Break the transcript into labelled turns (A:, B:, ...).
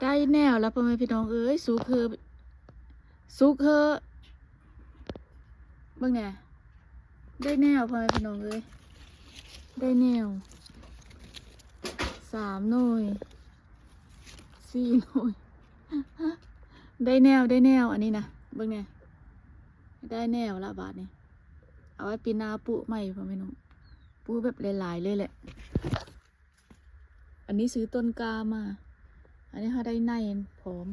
A: ได้แนวแล้วพ่อแม่พี่น้องเอ้ยสูเคอสูเคอเบิ่งแหน่ได้แนวพ่อแม่พี่น้องเอ้ยได้แนวสามหน่วยสี่หน่วยได้แนวได้แนวอันนี้นะเบิ่งแหน่ได้แนวละบาทนี่เอาไว้ปีนาปุใหม่พ่อแม่พี่น้องปุแบบหลายๆเลยแหละ อันนี้ซื้อต้นกามา อันนี้เขาได้ในพร้อม